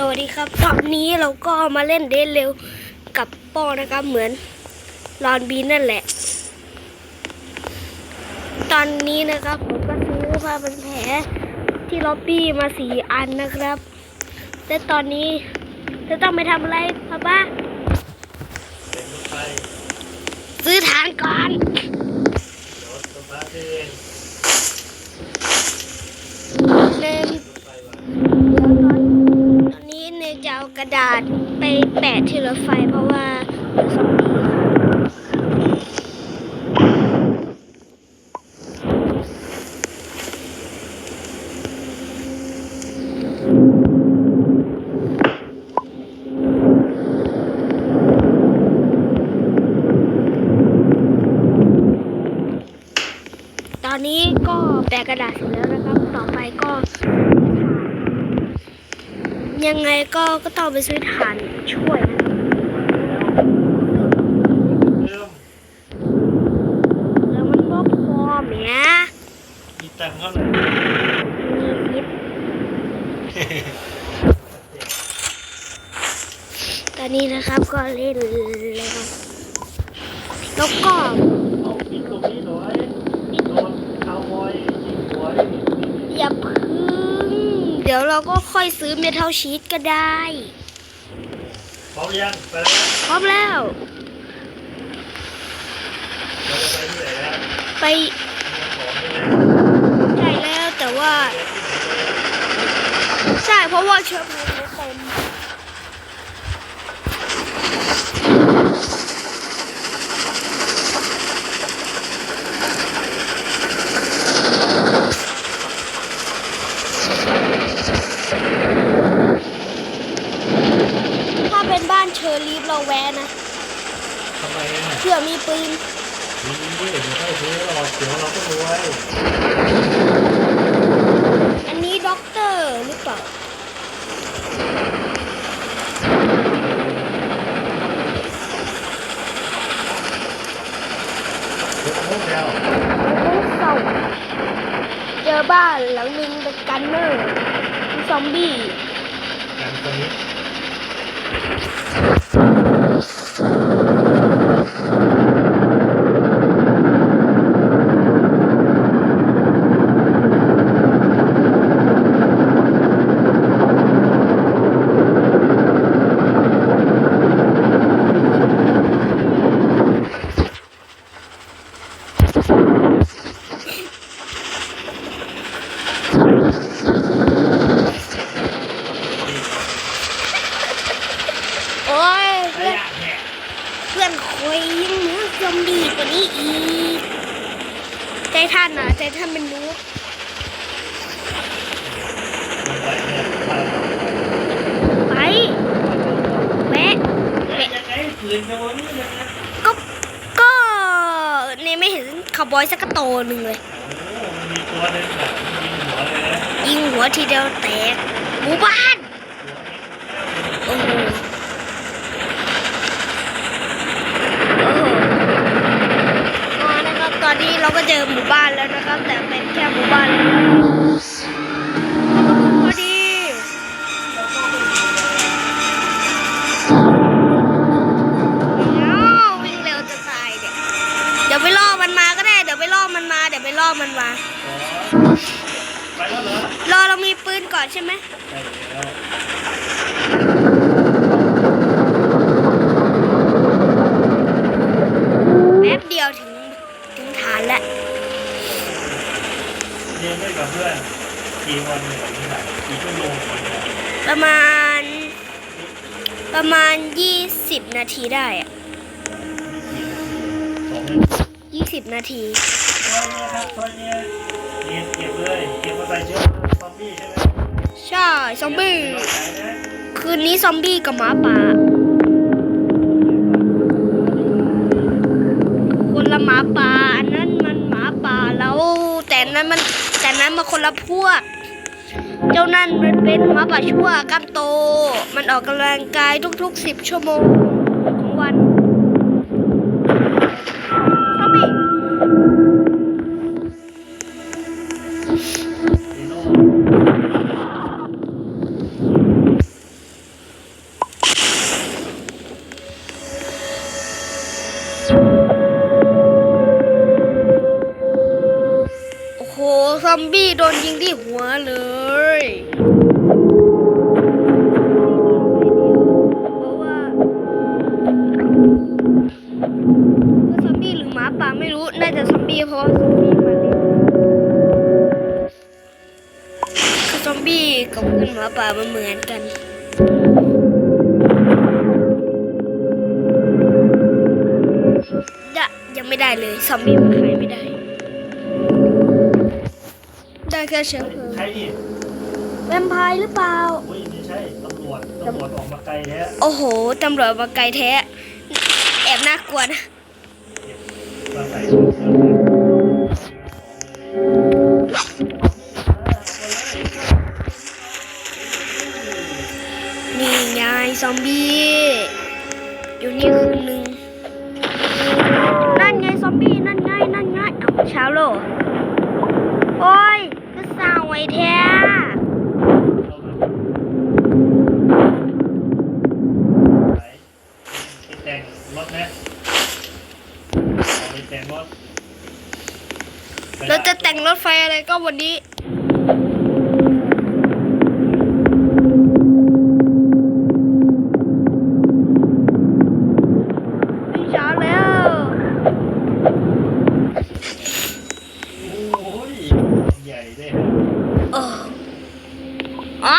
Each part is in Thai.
สวัสดีครับตอนนี้เราก็มาเล่นเดนเร็วกับป้อนะครับเหมือนรอนบีนั่นแหละ ตอนนี้นะครับผมก็ซื้อผ้าพันแผลที่ล็อบบี้มาสี่อันนะครับแต่ตอนนี้จะต้องไปทำอะไรป้าป้าซื้อฐานก่อนเองเนม รถไฟว่ะ เดี๋ยวตอนตอนนี้ เอากระดาษไปแปะที่รถไฟเพราะว่าเดี๋ยวซอมบี้ครับตอนนี้ก็แปะกระดาษเสร็จแล้วนะครับ ต่อไปก็ ยังไงก็ก็ต้องไปซื้อถ่านช่วยนะเริ่มแล้วมันก็พอแหมมีตังค์เท่าไหร่มีพิษตอนนี้นะครับก็เล่นแล้วแล้วก็ เอาปิดตรงนี้หน่อยโดนคาวบอยยิงหัว อย่าพึ่ง เราก็ค่อยซื้อเมทัลชีตก็ได้ พร้อมยังไปแล้วพร้อมแล้ว เราจะไปที่ไหนแล้วไปของใช่ไหมใช่แล้วแต่ว่า ใช่เพราะว่าเชื้อเพลิงไม่เต็ม ถ้า เป็นบ้านเชอรีฟเราแวะนะทำไมอะเผื่อมีปืนมีนี่เดี๋ยวค่อยซื้อหรอกเดี๋ยวเราก็รวยอันนี้ด็อกเตอร์หรือเปล่าเดี๋ยวพวกแล้วเศร้าเจอบ้านหลังหนึงเป็นกันเนอร์มีซอมบี้กันตัวนี้โ Thank you. ท่านอะใจท่านเป็นนูบลงไปเนี่ยไปไปแวะแล้วยังไงปืนจะวันนี้ยังไงก็ก็เนี่ยไม่เห็นคาวบอยสักกระโตหนึ่งเลยโอ้มันมีตัวหนึงแบบยิงหัวเลยนะยิงหัวทีเดียวแตกหมู่บ้าน หัวเอ็กซ์ โอ้โหโอ้โหอ๋อนะครับตอนนี้เราก็เจอห มู่บ้านแล้วนะครับ แต่เป็นแค่หมู่บ้านเล็กพอดีเอ้าวิ่งเร็วจะตายเนี่ยเดี๋ยวไปล่อมันมาก็ได้ เดี๋ยวไปล่อมันมา เดี๋ยวไปล่อมันมาไปแล้วเหรอรอเรามีปืนก่อนใช่ไหม ใช่แล้ว แป๊บเดียวถึงถึงฐานแล้ว เรียนได้ กับเพื่อนกี่วันเนี่ยนี่แหละกี่ชั่วโมงเนี่ยประมาณ ประมาณ20นาทีได้อะกี่นาทีสองนาที20นาทีซอยเนี่ยครับซอยเนี่ยเก็บเก็บเลยเก็บมาใส่เชื้อซอมบี้ใช่ไหมใช่ซอมบี้เราขายนะคืนนี้ซอมบี้กับหมาป่าคนละหมาป่าอันนั้นมันหมาป่าแล้วแต่นั้นมัน แต่นั้นมาคนละพวก เจ้านั่นมันเป็นหมาป่าชั่วกล้ามโต มันออกกำลังกายทุกๆสิบชั่วโมง ไม่ได้เลยซอมบี้มันขายไม่ได้ ได้แค่เชื้อเพลิงใครนี่แวมไพร์หรือเปล่า อุ้ยไม่ใช่ตำรวจตำรวจออกมาไกลแล้วโอ้โหตำรวจมาไกลแท้ แอบน่ากลัวนะมาใส่ชุดเสื้อผ้านี่ไงซอมบี้อยู่นี่คืนาเช้าโลโอ้ยก็สาวไว้แท้ไปแต่งรถไหมเอาไปแต่งรถเราจะแต่งรถไฟอะไรก็วันนี้ พี่เช้าแล้ว โอ้ยใหญ่ด้วย เอออ๋อ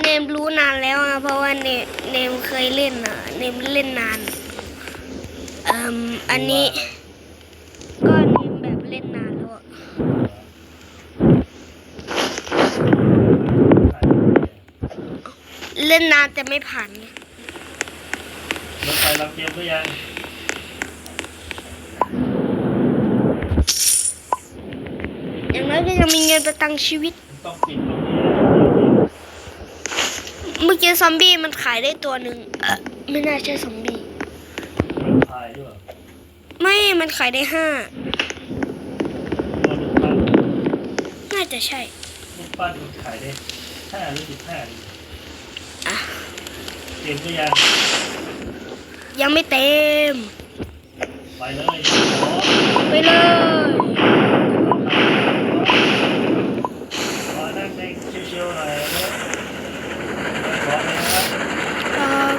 เนมรู้นานแล้วอะเพราะว่าเนมเนมเคยเล่นอะเนมเล่นนานเอ่มอันนี้ ก็เนมแบบเล่นนานแล้วอะเล่นนานแต่ไม่ผ่านไงรถไฟเราเตรียมหรือยังอย่างน้อยก็ยังมีเงินประทังชีวิต ต้องปิดตรงนี้เมื่อกี้ซอมบี้มันขายได้ตัวหนึ่งเออไม่น่าใช่ซอมบี้มันพายด้วยไม่มันขายได้ห้าตัวลูกปั้นน่าจะใช่ลูกปั้นมันขายได้ห้าหรือสิบห้าดีอะ เตรียมหรือยังยังไม่เต็ม ไปเลยขอไปเลยขอนั่งในชิวๆหน่อยนะขอเลยนะครับเอ่อ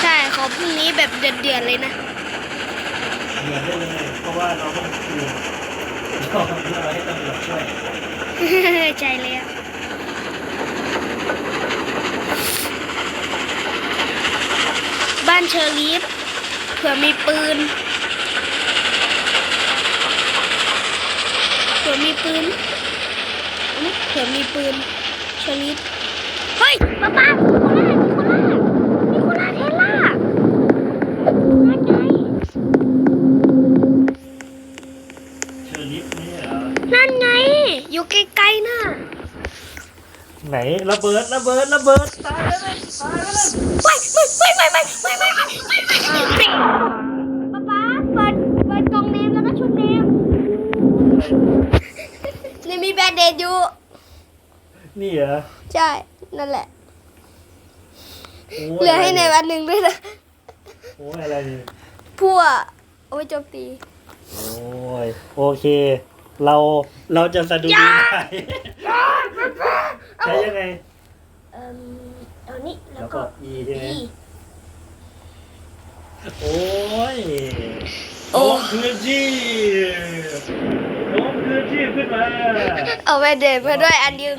ใช่ขอพรุ่งนี้แบบเดือดๆเลยนะเหมือนได้เลยเพราะว่าเราต้องคืนเรา เราให้ตำรวจช่วยใช่แล้วบ้านเชอรีฟเผื่อมีปืนเผื่อมีปืนเผื่อมีปืนเชอรีฟเฮ้ยป้าป้ามีโคล่ามีโคล่ามีโคล่าเทสล่านั่นไง เชอร์ลิฟนี่เหรอ นั่นไง อยู่ไกลๆน่ะ ไหน ระเบิดระเบิดระเบิดตายแล้วเลยตายแล้วเลยไม่ไม่ไม่ไม่ไม่ไม่ไม่ไม่ไม่ไม่ป๊าป๊าเปิดเปิดกล่องเนมแล้วก็ชุดเนมนี่มีแบนเดดอยู่นี่เหรอใช่นั่นแหละโยเหลือให้ในวันหนึ่งด้วยนะโอ้ยอะไรเนี่ยพั่วเอาไว้โจมตีโอ้ยโอเค เราเราจะสะดุดีได้ ใช้ยังไง เอ่มเอานี้แล้แล้ววก็ก็ E ใช่ไหมอีโอ้ยโอ้โน้มคืนชีพโน้มคืนชีพขึ้นมาเอาแบนเดดมาด้วยอันหนึง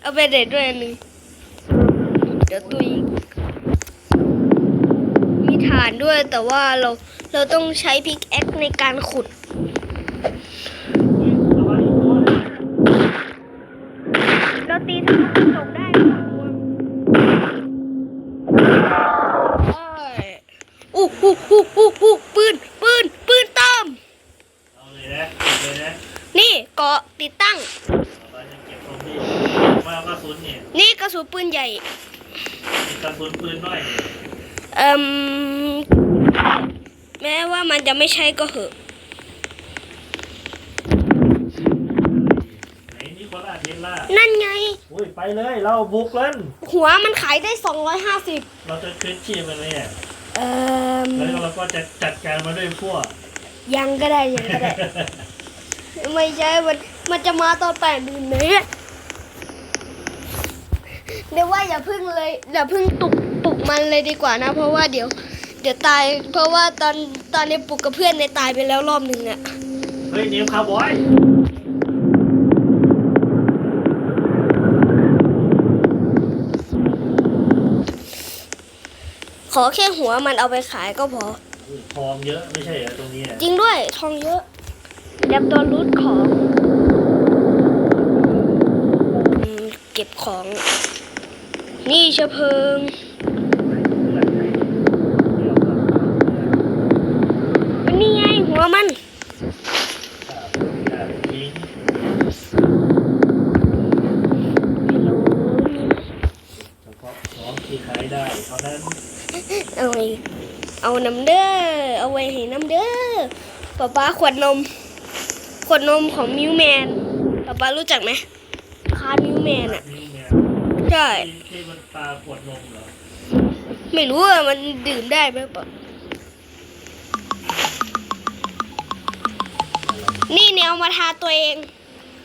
เอาแบนเดดด้วยอันหนึงเดี๋ยวตุยมีฐานด้วยแต่ว่าเราเราต้องใช้พิกแอคในการขุด ระวังอีกตัวนะ เราตีทะลุกระจกได้ไม่ต้องห่วงอู้หูหูหูหูปืน ปืน ปืนตาม เอาเลยนะเก็บเลยนะ นี่เกาะติดตั้ง เราจะเก็บตรงที่ว่ากระสุนเนี่ย นี่กระสุนปืนใหญ่ กระสุนปืนน้อยเนี่ย เอ่มแม้ว่ามันจะ ไม่ใช่ก็เหอะไหนนี่โคราชเทสล่านั่นไง อุ้ยไปเลยเราบุกเลยหัวมันขายได้ 250ไหนเราจะคืนชีพมันไหมเนี่ยเอ่อแล้วเราก็จะจัดการมาด้วยพวก ยังก็ได้ยังก็ได้ ไม่ใช่ มันมันจะมาตอนแปดเดือนนี้เดี๋ยวว่าอย่าพึ่งเลยอย่าพึ่งปลุกปลุกมันเลยดีกว่านะ เพราะว่าเดี๋ยว เดี๋ยวตายเพราะว่าตอนตอนนี้ปลุกกับเพื่อนในยตายไปแล้วรอบหนึ่งอะเฮ้ยนิวคาร์บอยขอแค่หัวมันเอาไปขายก็พอทองเยอะไม่ใช่เหรอตรงนี้อะจริงด้วยทองเยอะเดี๋ยวตัวรูทของอืมเก็บของ นี่เชื้อเพลิง นี่ไง หัวมันทิ้งไม่รู้นี่เฉพาะของที่ขายได้เท่านั้นเอาไว้เอาน้ำเด้อ เอาไว้ให้น้ำเด้อป๊าป๊าขวดนม ขวดนมของมิวแมนป๊าป๊ารู้จักไหมคาร์มิวแมนอะนี่เนี่ยใช่ที่ที่มันปลาขวดนมเหรอไม่รู้ว่ามันดื่มได้ไหมปะ นี่เนี่ยเอามาทาตัวเอง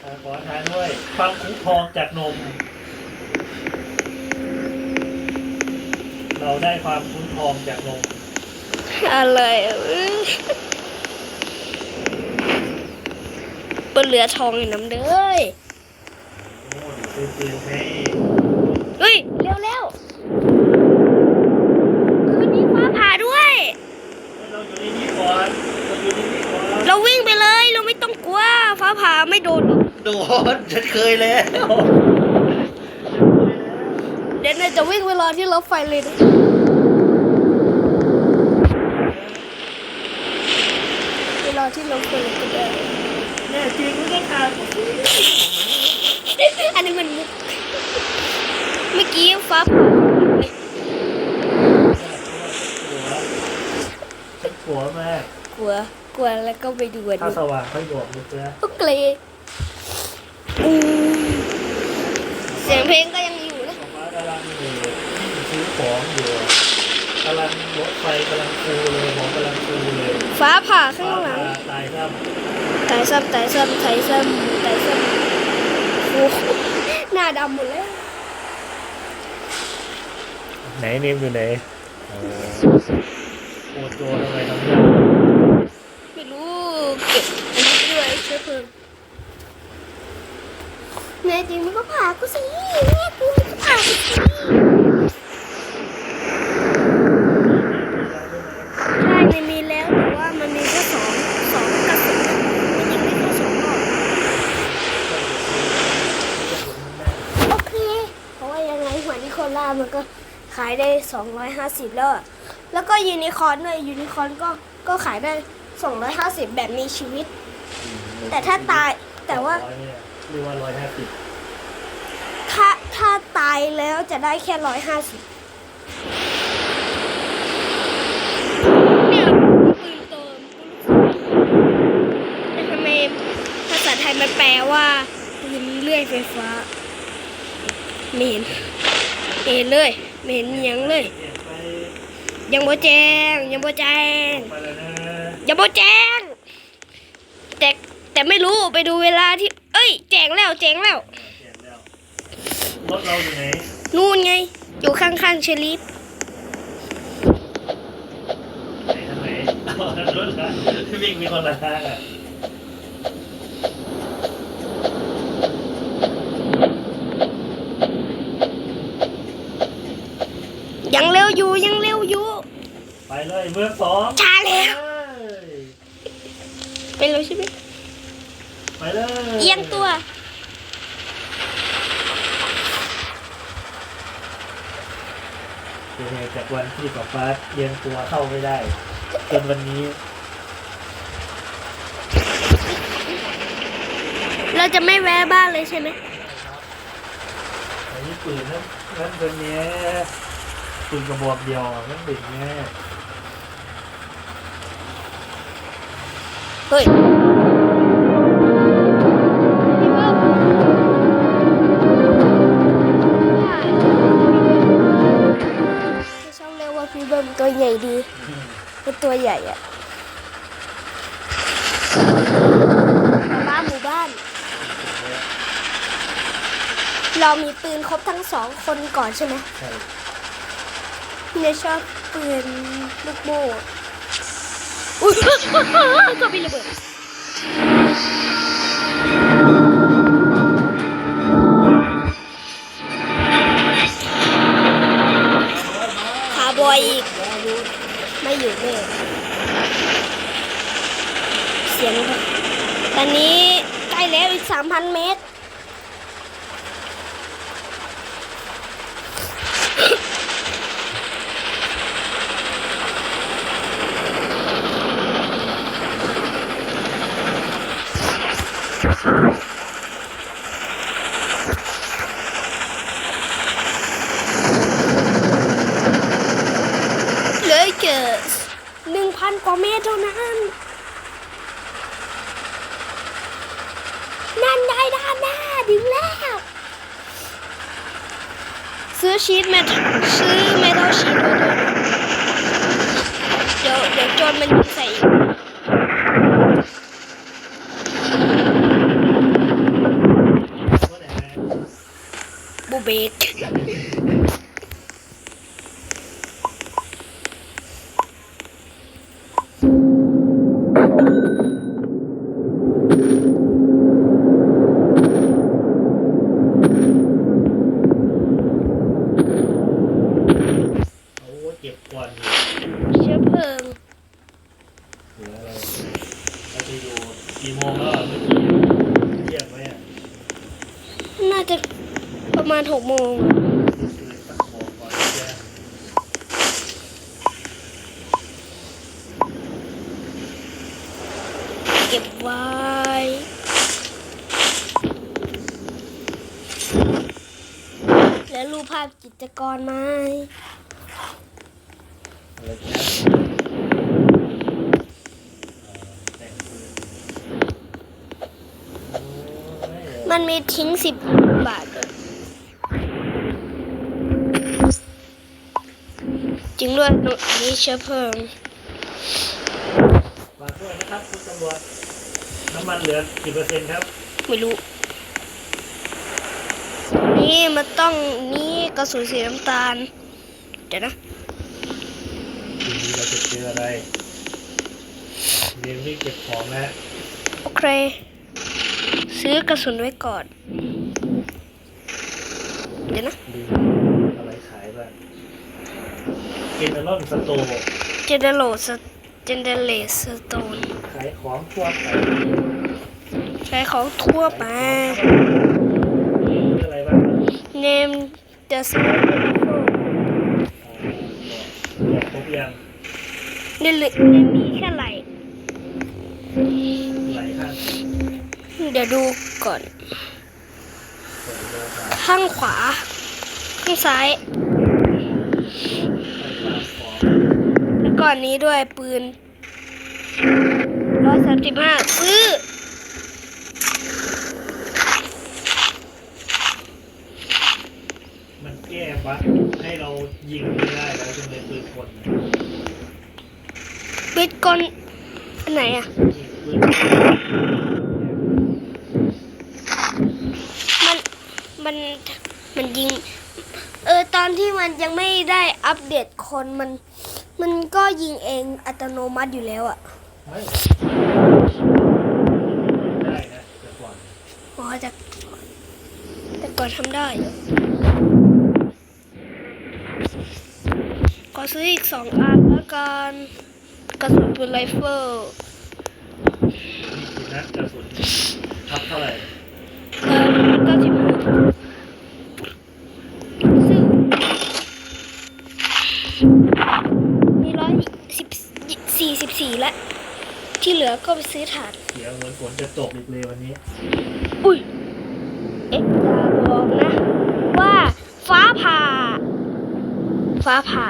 อ่าขอทานด้วยความคุ้มครองจากนม เราได้ความคุ้มครองจากนมอะไรอะเอ้ยบนเหลือทองอยู่น้ำเด้อโอ้ยซื้อซื้อให้เฮ้ย เร็วเร็วคืนนี้ฟ้าผ่าด้วย เราอยู่ในนี้ก่อน เราอยู่ในนี้ก่อน เราวิ่งไปเลย ฟ้าผ่าไม่โดนหรอกโดนฉันเคยแล้ว เดี๋ยวเนี่ยจะวิ่งไปรอที่รถไฟเลยนะไปรอที่รถไฟเลยก็ได้แน่จริงไม่ได้ทานอันนี้มันมุกเมื่อกี้ฟ้าผ่าเลยฉันกลัวมากกลัว กลัวแล้วก็ไปดูอันถ้านี้สว่างค่อยบอกมึงนะโอเคอืมเสียงเพลงก็ยังอยู่นะฟ้ากำลังอยู่ซื้อของอยู่กำลังรถไฟกำลังฟูเลยหมอกำลังฟูเลยฟ้าผ่าข้างหลังตายครับไต่ซ้ำไต่ซ้ำไต่ซ้ำไต่ซ้ำโอ้โหหน้าดำหมดแล้วไหนเนมอยู่ไหนโอโจทำไมทำยากไมู่เก็บอันนี้ด้วยเชื้อเพลิงแน่จริงมันก็ผ่ากูสิแน่จริงมันก็ผ่ากูสิใช่มันมีแล้วแต่ว่ามันมีแค่สองสองกระสุนมันยิงได้แค่สองรอบโอเค เพราะว่ายังไงหัวนิโคล่ามันก็ขายได้ 250 แล้ว แล้วก็ยูนิคอร์นด้วยยูนิคอร์นก็ก็ขายได้ 250 แบบมีชีวิต แต่ถ้าตายแต่ว่าร้อยเนี่ยเรียกว่าร้อยห้าสิบถ้าถ้าตายแล้วจะได้แค่150เนี่ยปืนเติมแต่ทำไมภาษาไทยมันแปลว่าปืนเลื่อยไฟฟ้าไม่เห็นไม่เห็นเลยไม่เห็นหยังเลยเปลี่ยนไปยังบ่แจ้งยังบ่แจ้ง ไปแล้วนะยังบ่แจ้ง แต่แต่ไม่รู้ไปดูเวลาที่ เอ้ย แจ้งแล้วแจ้งแล้ว เปลี่ยนแล้วรถเราอยู่ไหนนู่นไง อยู่ข้างๆเชลิฟไหนทางไหนเอารถละวิ่งมีคนละทางอะยังเร็วอยู่ยังเร็วอยู่ ไปเลยเมืองสองช้าแล้ว ไปเลยไปเร็วใช่ไหมไปเลยเอียงตัวเป็นไงจากวันที่ป๊าป๊าเอียงตัวเข้าไม่ได้ จนวันนี้ เราจะไม่แวะบ้านเลยใช่ไหมไอ้นี่ปืนนั่นนั่นเป็นเนี้ยปืนกระบอกเดียวนั่นเด็กเนี้ย เฮ้ยพี่เบิ้มไม่ใช่ตัวใหญ่อะบ้านหมู่บ้าน เรามีปืนครบทั้งสองคนก่อนใช่ไหมใช่เนี่ยชอบปืนลูกโม่ อุ้ยก็มีระเบิดคาบอยอีก ไม่อยู่เลยเสียงแบบตอนนี้ใกล้แล้วอีก3,000เมตร เหลือเกินหนึ่งพันกว่าเมตรเท่านั้น นั่นได้ด้านหน้าถึงแล้ว ซื้อชีสเมทซื้อเมทัลชีสด้วยเดี๋ยวเดี๋ยวโจนมันยิงใส่อีก ว่าไหนนะ บูเบกโอ้เก็บก่อนอยู่ เชื้อเพลิง เหลืออะไรเราจะอยู่กี่โมงแล้วอะเมื่อกี้เที่ยงไหมอะ น่าจะประมาณหกโมง คือตั้งของก่อนจะ เก็บไว้ แล้ว รูปภาพจิตรกรไหมอะไรนะแต่งปืนโอ้ยมันมีทิ้งสิบบาทด้วยจริงด้วยตรงนี้เชื้อเพลิงฝากด้วยนะครับคุณตำรวจน้ำมันเหลือกี่เปอร์เซ็นต์ครับ ไม่รู้ นี่มันต้องนี่กระสุนสีน้ำตาล เดี๋ยวนะทีนี้เราจะเจออะไรเรียนวิ่งเก็บของนะโอเค ซื้อกระสุนไว้ก่อน เดี๋ยวนะดูอะไรขายบ้างเกนเนอรอนสโตร์เจเดโลสเจเดเลสโตนขายของทั่วไปใช้ของทั่วไปมีอะไรบ้าง Name the s บอกครบยังนี่เหลือนี่มีแค่ไหลหลายขั้นเดี๋ยวดูก่อนเปิดโลหะข้างขวา ข้างซ้ายไปตามของแล้วก่อนนี้ด้วยปืนร้อยสามสิบห้าซื้อ มันแก้บั๊กให้เรายิงไม่ได้แล้วจนเป็นปืนกลนะบิดกอนอันไหนอะยิงปืนมันมันมันยิง เออตอนที่มันยังไม่ได้อัปเดตคนมัน มันก็ยิงเองอัตโนมัติอยู่แล้วอะเฮ้ยได้นะแต่ก่อนอ๋อแต่แต่ก่อนทำได้เหรอ ขอซื้ออีกสองอันแล้วกันกระสุนปืนไรเฟิลมีกี่นัดกระสุนทับเท่าไหร่เอ่อเก้าสิบหกซึ่งมีร้อยสิบสี่สิบสี่แล้วที่เหลือก็ไปซื้อถ่าน เดี๋ยวเหมือนฝนจะตกอีกเลยวันนี้ อุ้ย เอ็กซ์อย่าบอกนะ ว่าฟ้าผ่า ฟ้าผ่า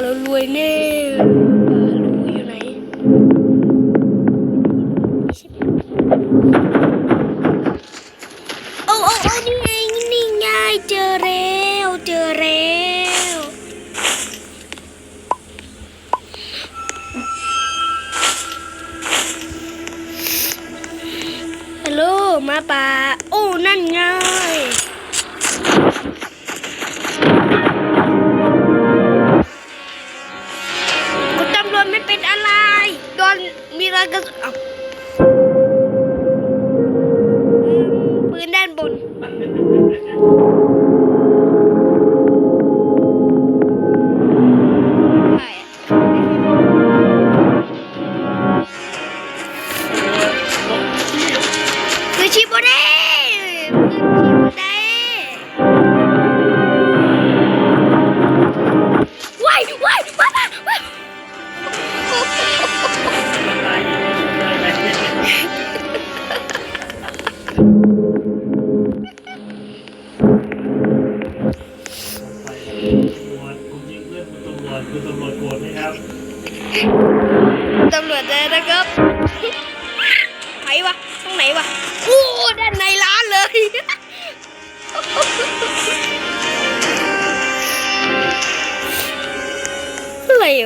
Carol うん。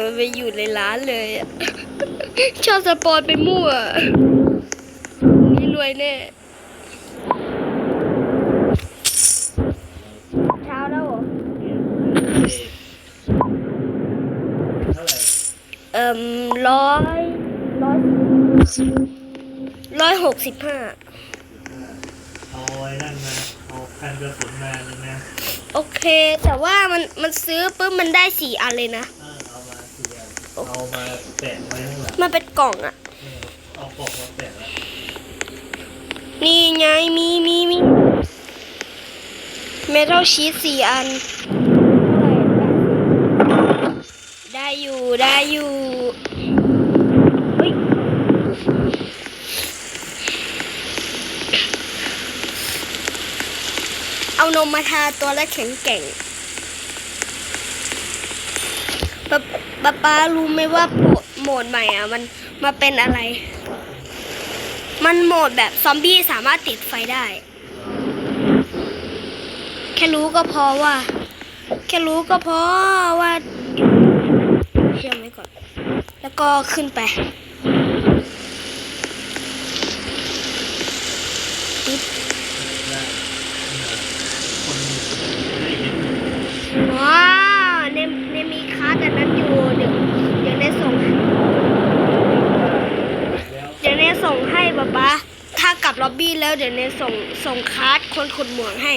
มันไปอยู่ในร้านเลยอะชอบสปอนไปมั่วนี่รวยแน่เช้าแล้วเหรอเท่าไหร่เอ่มร้อยร้อยร้อยหกสิบห้าเอาไอ้นั่นมาเอาคันกระสุนมาหนึ่งนะ โอเค แต่ว่ามันมันซื้อปุ๊บมันได้สี่อันเลยนะเออเอามา เสียเอามาแปะไว้ข้างหลังมันเป็นกล่องอะเออเอาปอกมาแปะไว้นี่ไงมีมีมีเมทัลชีสสี่อัน ได้อยู่ได้อยู่เฮ้ยเอานมมาทาตัวแล้วแข็งแกร่ง ป๊าป๊ารู้ไหมว่าโหมดโหมดใหม่อะ มันมาเป็นอะไร มันโหมดแบบซอมบี้สามารถติดไฟได้ แค่รู้ก็พอว่า แค่รู้ก็พอว่าเชื่อมไว้ก่อน แล้วก็ขึ้นไปปึ๊บ ได้คนได้เห็น ว้าวเนมเนมมีคาร์ดอันนั้นอยู่ เดี๋ยวเดี๋ยวเนส่ง แล้ว เดี๋ยวเนส่งให้ ป๊าป๊าถ้ากลับล็อบบี้แล้วเดี๋ยวเนส่งส่งคาร์ดคนขุดหมวกให้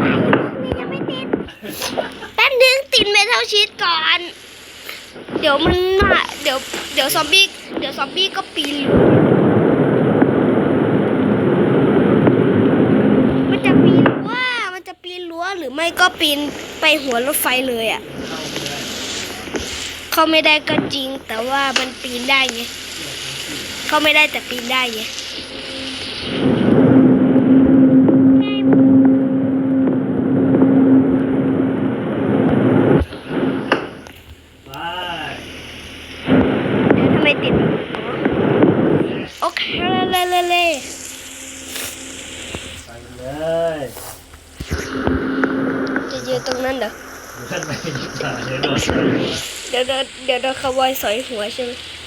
เอาคัดมายังไม่ติดแป๊บนึงติดเมทัลชีตก่อน เดี๋ยวมันมาเดี๋ยวเดี๋ยวซอมบี้เดี๋ยวซอมบี้ก็ปีนมันจะปีนรั้วมันจะปีนรั้ว หรือไม่ก็ปีนไปหัวรถไฟเลยอะเขาไม่ได้เขาไม่ได้ก็จริงแต่ว่ามันปีนได้ไงเขาไม่ได้แต่ปีนได้ไง ไป เอ๊ะทำไมติดอ๋อโอเคเลยเลยเลย ไปเลย จะยืนตรงนั้นเหรอ เพื่อนไม่ ดีกว่าเดี๋ยวโดนใส่หัวเดี๋ยวเดี๋ยวยวโดนขโมยสอยหัวใช่ไหม